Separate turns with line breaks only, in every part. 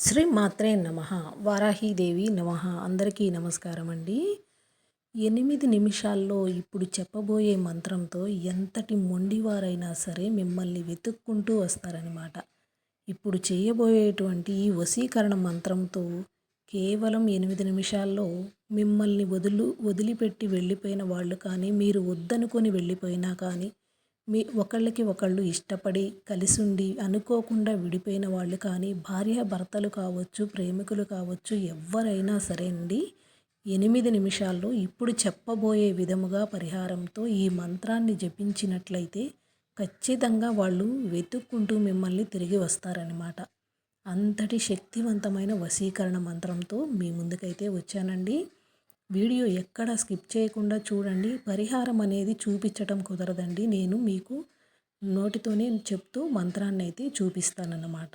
శ్రీ మాత్రే నమ. వారాహీదేవి నమ. అందరికీ నమస్కారం అండి. ఎనిమిది నిమిషాల్లో ఇప్పుడు చెప్పబోయే మంత్రంతో ఎంతటి మొండివారైనా సరే మిమ్మల్ని వెతుక్కుంటూ వస్తారనమాట ఇప్పుడు చేయబోయేటువంటి ఈ వశీకరణ మంత్రంతో కేవలం ఎనిమిది నిమిషాల్లో మిమ్మల్ని వదులు వదిలిపెట్టి వెళ్ళిపోయిన వాళ్ళు కానీ మీరు వద్దనుకొని వెళ్ళిపోయినా కానీ మీ ఒకళ్ళకి ఒకళ్ళు ఇష్టపడి కలిసుండి అనుకోకుండా విడిపోయిన వాళ్ళు కానీ భార్య భర్తలు కావచ్చు ప్రేమికులు కావచ్చు ఎవరైనా సరే అండి ఎనిమిది నిమిషాల్లో ఇప్పుడు చెప్పబోయే విధముగా పరిహారంతో ఈ మంత్రాన్ని జపించినట్లయితే ఖచ్చితంగా వాళ్ళు వెతుక్కుంటూ మిమ్మల్ని తిరిగి వస్తారనమాట అంతటి శక్తివంతమైన వశీకరణ మంత్రంతో మీ ముందుకైతే వచ్చానండి. వీడియో ఎక్కడ స్కిప్ చేయకుండా చూడండి. పరిహారం అనేది చూపించటం కుదరదండి. నేను మీకు నోటితోనే చెప్తూ మంత్రాన్ని అయితే చూపిస్తానన్నమాట.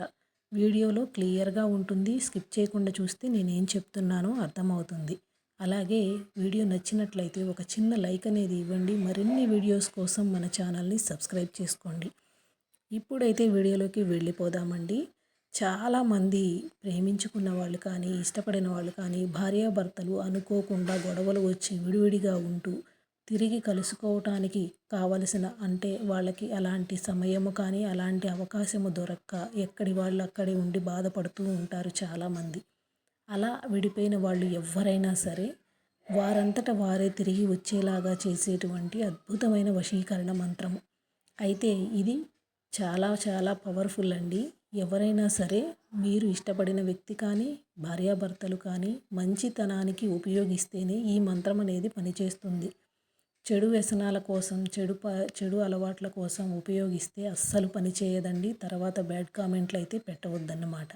వీడియోలో క్లియర్గా ఉంటుంది. స్కిప్ చేయకుండా చూస్తే నేనేం చెప్తున్నానో అర్థమవుతుంది. అలాగే వీడియో నచ్చినట్లయితే ఒక చిన్న లైక్ అనేది ఇవ్వండి. మరిన్ని వీడియోస్ కోసం మన ఛానల్ని సబ్స్క్రైబ్ చేసుకోండి. ఇప్పుడైతే వీడియోలోకి వెళ్ళిపోదామండి. చాలామంది ప్రేమించుకున్న వాళ్ళు కానీ ఇష్టపడిన వాళ్ళు కానీ భార్యాభర్తలు అనుకోకుండా గొడవలు వచ్చి విడివిడిగా ఉంటూ తిరిగి కలుసుకోవటానికి కావలసిన అంటే వాళ్ళకి అలాంటి సమయము కానీ అలాంటి అవకాశము దొరక్క ఎక్కడి వాళ్ళు అక్కడే ఉండి బాధపడుతూ ఉంటారు చాలామంది అలా విడిపోయిన వాళ్ళు ఎవరైనా సరే వారంతట వారే తిరిగి వచ్చేలాగా చేసేటువంటి అద్భుతమైన వశీకరణ మంత్రము. అయితే ఇది చాలా చాలా పవర్ఫుల్ అండి. ఎవరైనా సరే మీరు ఇష్టపడిన వ్యక్తి కానీ భార్యాభర్తలు కానీ మంచితనానికి ఉపయోగిస్తేనే ఈ మంత్రం అనేది పనిచేస్తుంది. చెడు వ్యసనాల కోసం చెడు ప చెడు అలవాట్ల కోసం ఉపయోగిస్తే అస్సలు పనిచేయదండి తర్వాత బ్యాడ్ కామెంట్లు అయితే పెట్టవద్దన్నమాట.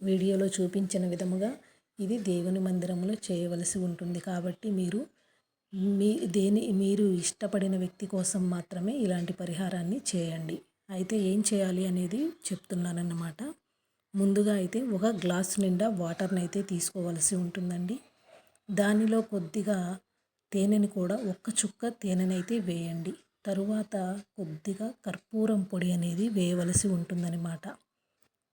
వీడియోలో చూపించిన విధముగా ఇది దేవుని మందిరంలో చేయవలసి ఉంటుంది. కాబట్టి మీరు మీ దేని మీరు ఇష్టపడిన వ్యక్తి కోసం మాత్రమే ఇలాంటి పరిహారాన్ని చేయండి. అయితే ఏం చేయాలి అనేది చెప్తున్నానన్నమాట. ముందుగా అయితే ఒక గ్లాస్ నిండా వాటర్ని అయితే తీసుకోవలసి ఉంటుందండి. దానిలో కొద్దిగా తేనెని కూడా ఒక్క చుక్క తేనెనైతే వేయండి. తరువాత కొద్దిగా కర్పూరం పొడి అనేది వేయవలసి ఉంటుందన్నమాట.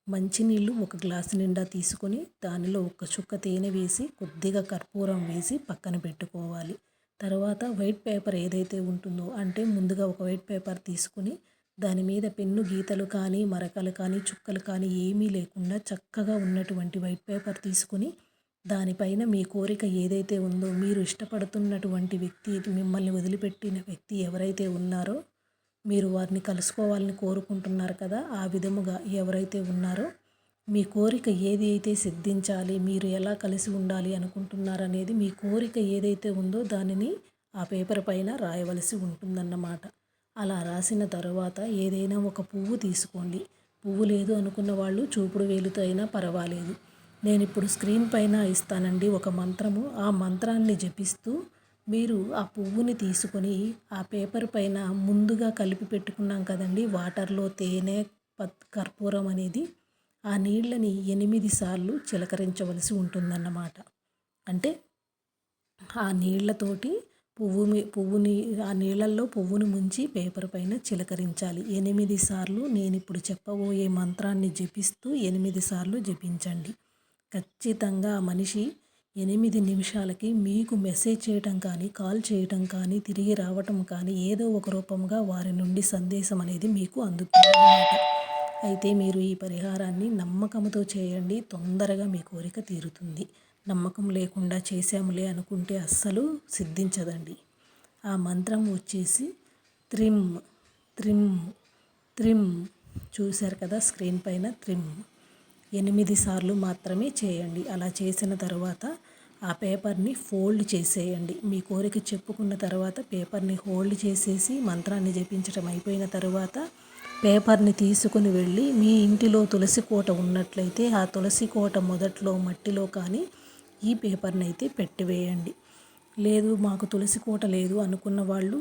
మంచినీళ్ళు ఒక గ్లాసు నిండా తీసుకొని దానిలో ఒక చుక్క తేనె వేసి కొద్దిగా కర్పూరం వేసి పక్కన పెట్టుకోవాలి. తర్వాత వైట్ పేపర్ ఏదైతే ఉంటుందో అంటే ముందుగా ఒక వైట్ పేపర్ తీసుకుని దాని మీద పెన్ను గీతలు కానీ మరకలు కానీ చుక్కలు కానీ ఏమీ లేకుండా చక్కగా ఉన్నటువంటి వైట్ పేపర్ తీసుకుని దానిపైన మీ కోరిక ఏదైతే ఉందో మీరు ఇష్టపడుతున్నటువంటి వ్యక్తి మిమ్మల్ని వదిలిపెట్టిన వ్యక్తి ఎవరైతే ఉన్నారో మీరు వారిని కలుసుకోవాలని కోరుకుంటున్నారు కదా ఆ విధముగా ఎవరైతే ఉన్నారో మీ కోరిక ఏది అయితే సిద్ధించాలి మీరు ఎలా కలిసి ఉండాలి అనుకుంటున్నారనేది మీ కోరిక ఏదైతే ఉందో దానిని ఆ పేపర్ పైన రాయవలసి ఉంటుందన్నమాట. అలా రాసిన తర్వాత ఏదైనా ఒక పువ్వు తీసుకోండి. పువ్వు లేదు అనుకున్న వాళ్ళు చూపుడు వేలుతో అయినా పర్వాలేదు. నేను ఇప్పుడు స్క్రీన్ పైన ఇస్తానండి ఒక మంత్రము. ఆ మంత్రాన్ని జపిస్తూ మీరు ఆ పువ్వుని తీసుకొని ఆ పేపర్ పైన ముందుగా కలిపి పెట్టుకున్నాం కదండి వాటర్లో తేనె కర్పూరం అనేది ఆ నీళ్ళని ఎనిమిది సార్లు చిలకరించవలసి ఉంటుందన్నమాట. అంటే ఆ నీళ్ళతోటి పువ్వు పువ్వుని ఆ నీళ్ళల్లో పువ్వుని ముంచి పేపర్ పైన చిలకరించాలి. ఎనిమిది సార్లు నేను ఇప్పుడు చెప్పబోయే మంత్రాన్ని జపిస్తూ ఎనిమిది సార్లు జపించండి. ఖచ్చితంగా ఆ మనిషి ఎనిమిది నిమిషాలకి మీకు మెసేజ్ చేయటం కానీ కాల్ చేయటం కానీ తిరిగి రావటం కానీ ఏదో ఒక రూపంగా వారి నుండి సందేశం అనేది మీకు అందుతుంది అయితే మీరు ఈ పరిహారాన్ని నమ్మకంతో చేయండి. తొందరగా మీ కోరిక తీరుతుంది. నమ్మకం లేకుండా చేశాములే అనుకుంటే అస్సలు సిద్ధించదండి. ఆ మంత్రం వచ్చేసి త్రిమ్ త్రిమ్ త్రిమ్ చూశారు కదా స్క్రీన్ పైన త్రిమ్. ఎనిమిది సార్లు మాత్రమే చేయండి. అలా చేసిన తర్వాత ఆ పేపర్ని ఫోల్డ్ చేసేయండి. మీ కోరిక చెప్పుకున్న తర్వాత పేపర్ని హోల్డ్ చేసేసి మంత్రాన్ని జపించడం అయిపోయిన తర్వాత పేపర్ని తీసుకుని వెళ్ళి మీ ఇంటిలో తులసి కోట ఉన్నట్లయితే ఆ తులసి కోట మొదట్లో మట్టిలో కానీ ఈ పేపర్ని అయితే పెట్టివేయండి. లేదు మాకు తులసి కోట లేదు అనుకున్న వాళ్ళు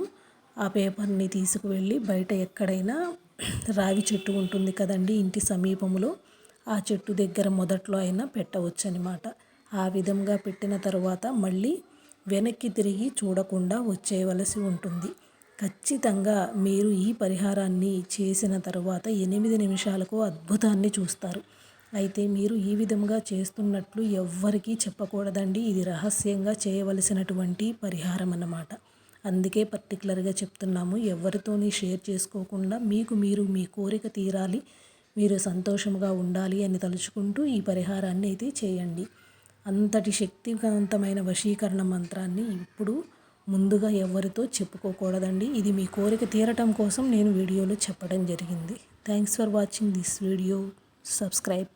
ఆ పేపర్ని తీసుకువెళ్ళి బయట ఎక్కడైనా రావి చెట్టు ఉంటుంది కదండి ఇంటి సమీపంలో ఆ చెట్టు దగ్గర మొదట్లో అయినా పెట్టవచ్చు అనమాట ఆ విధంగా పెట్టిన తర్వాత మళ్ళీ వెనక్కి తిరిగి చూడకుండా వచ్చేయవలసి ఉంటుంది. ఖచ్చితంగా మీరు ఈ పరిహారాన్ని చేసిన తర్వాత ఎనిమిది నిమిషాలకు అద్భుతాన్ని చూస్తారు. అయితే మీరు ఈ విధంగా చేస్తున్నట్లు ఎవ్వరికీ చెప్పకూడదండి. ఇది రహస్యంగా చేయవలసినటువంటి పరిహారం అన్నమాట. అందుకే పర్టికులర్గా చెప్తున్నాము ఎవరితోని షేర్ చేసుకోకుండా మీకు మీరు మీ కోరిక తీరాలి మీరు సంతోషంగా ఉండాలి అని తలుచుకుంటూ ఈ పరిహారాన్ని అయితే చేయండి. అంతటి శక్తివంతమైన వశీకరణ మంత్రాన్ని ఇప్పుడు ముందుగా ఎవరితో చెప్పుకోకూడదండి. ఇది మీ కోరిక తీరటం కోసం నేను వీడియోలో చెప్పడం జరిగింది. Thanks for watching this video subscribe